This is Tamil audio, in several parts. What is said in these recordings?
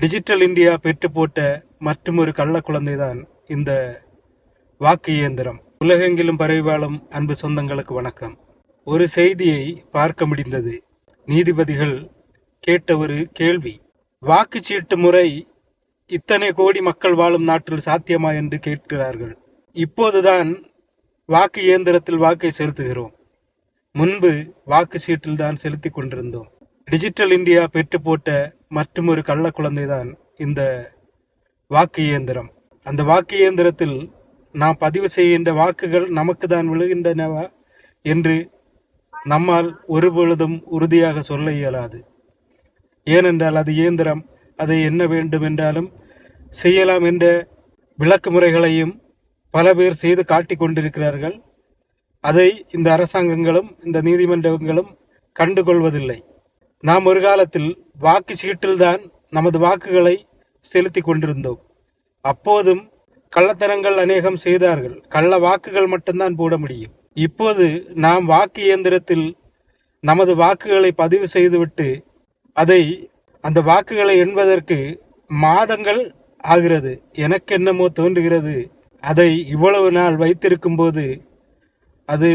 டிஜிட்டல் இந்தியா பெற்று போட்ட மற்றும் ஒரு கள்ள குழந்தைதான் இந்த வாக்கு இயந்திரம். உலகெங்கிலும் பரவி வாழும் அன்பு சொந்தங்களுக்கு வணக்கம். ஒரு செய்தியை பார்க்க முடிந்தது. நீதிபதிகள் கேட்ட ஒரு கேள்வி. வாக்குச்சீட்டு முறை இத்தனை கோடி மக்கள் வாழும் நாட்டில் சாத்தியமா என்று கேட்கிறார்கள். இப்போதுதான் வாக்கு இயந்திரத்தில் வாக்கை செலுத்துகிறோம். முன்பு வாக்கு சீட்டில் தான் செலுத்திக் கொண்டிருந்தோம். டிஜிட்டல் இந்தியா பெற்று போட்ட மற்றும் ஒரு கள்ள குழந்தைதான் இந்த வாக்கு இயந்திரம் அந்த வாக்கு இயந்திரத்தில் நாம் பதிவு செய்கின்ற வாக்குகள் நமக்கு தான் விழுகின்றனவா என்று நம்மால் ஒருபொழுதும் உறுதியாக சொல்ல இயலாது. ஏனென்றால் அது இயந்திரம் அதை என்ன வேண்டும் என்றாலும் செய்யலாம் என்ற விளக்கு முறைகளையும் பல பேர் செய்து காட்டி கொண்டிருக்கிறார்கள். அதை இந்த அரசாங்கங்களும் இந்த நீதிமன்றங்களும் கண்டுகொள்வதில்லை. நாம் ஒரு காலத்தில் வாக்கு சீட்டில்தான் நமது வாக்குகளை செலுத்தி கொண்டிருந்தோம். அப்போதும் கள்ளத்தனங்கள் அநேகம் செய்தார்கள். கள்ள வாக்குகள் மட்டும்தான் போட முடியும். இப்போது நாம் வாக்கு இயந்திரத்தில் நமது வாக்குகளை பதிவு செய்துவிட்டு அதை அந்த வாக்குகளை எண்பதற்கு மாதங்கள் ஆகிறது. எனக்கு என்னமோ தோன்றுகிறது. அதை இவ்வளவு நாள் வைத்திருக்கும் போது அது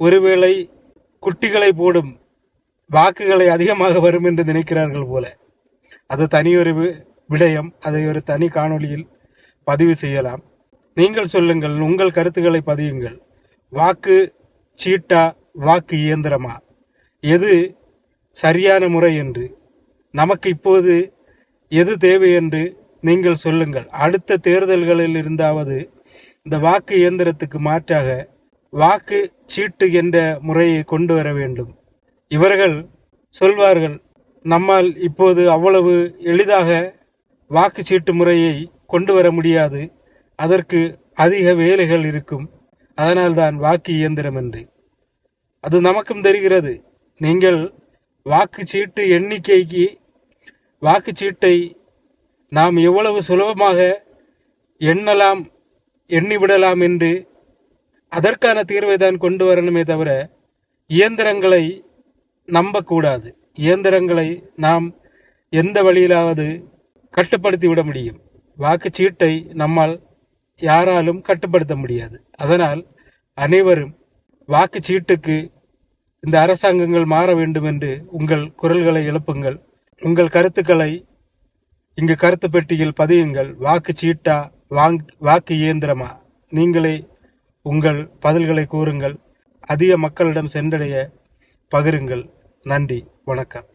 ஒருவேளை குட்டிகளை போடும் வாக்குகளை அதிகமாக வரும் என்று நினைக்கிறார்கள் போல. அது தனியொரு வி- விடயம் அதை ஒரு தனி காணொளியில் பதிவு செய்யலாம். நீங்கள் சொல்லுங்கள் உங்கள் கருத்துக்களை பதியுங்கள். வாக்கு சீட்டா வாக்கு இயந்திரமா? எது சரியான முறை என்று? நமக்கு இப்போது எது தேவை என்று நீங்கள் சொல்லுங்கள். அடுத்த தேர்தல்களில் இருந்தாவது இந்த வாக்கு இயந்திரத்துக்கு மாற்றாக வாக்கு சீட்டு என்ற முறையை கொண்டு வர வேண்டும். இவர்கள் சொல்வார்கள் நம்மால் இப்போது அவ்வளவு எளிதாக வாக்குச்சீட்டு முறையை கொண்டு வர முடியாது. அதற்கு அதிக வேலைகள் இருக்கும். அதனால்தான் வாக்கு இயந்திரம் என்று. அது நமக்கும் தெரிகிறது. நீங்கள் வாக்குச்சீட்டு எண்ணிக்கைக்கு வாக்குச்சீட்டை நாம் எவ்வளவு சுலபமாக எண்ணலாம் எண்ணிவிடலாம் என்று அதற்கான தீர்வை தான் கொண்டு வரணுமே தவிர இயந்திரங்களை நம்பக்கூடாது. இயந்திரங்களை நாம் எந்த வழியிலாவது கட்டுப்படுத்தி விட முடியும் வாக்குச்சீட்டை நம்மால் யாராலும் கட்டுப்படுத்த முடியாது. அதனால் அனைவரும் வாக்குச்சீட்டுக்கு இந்த அரசாங்கங்கள் மாற வேண்டும் என்று உங்கள் குரல்களை எழுப்புங்கள். உங்கள் கருத்துக்களை இங்கு கருத்து பெட்டியில் பதியுங்கள். வாக்கு சீட்டா வாங் வாக்கு இயந்திரமா? நீங்களே உங்கள் பதில்களை கூறுங்கள். அதிக மக்களிடம் சென்றடைய பகிருங்கள். நன்றி வணக்கம்.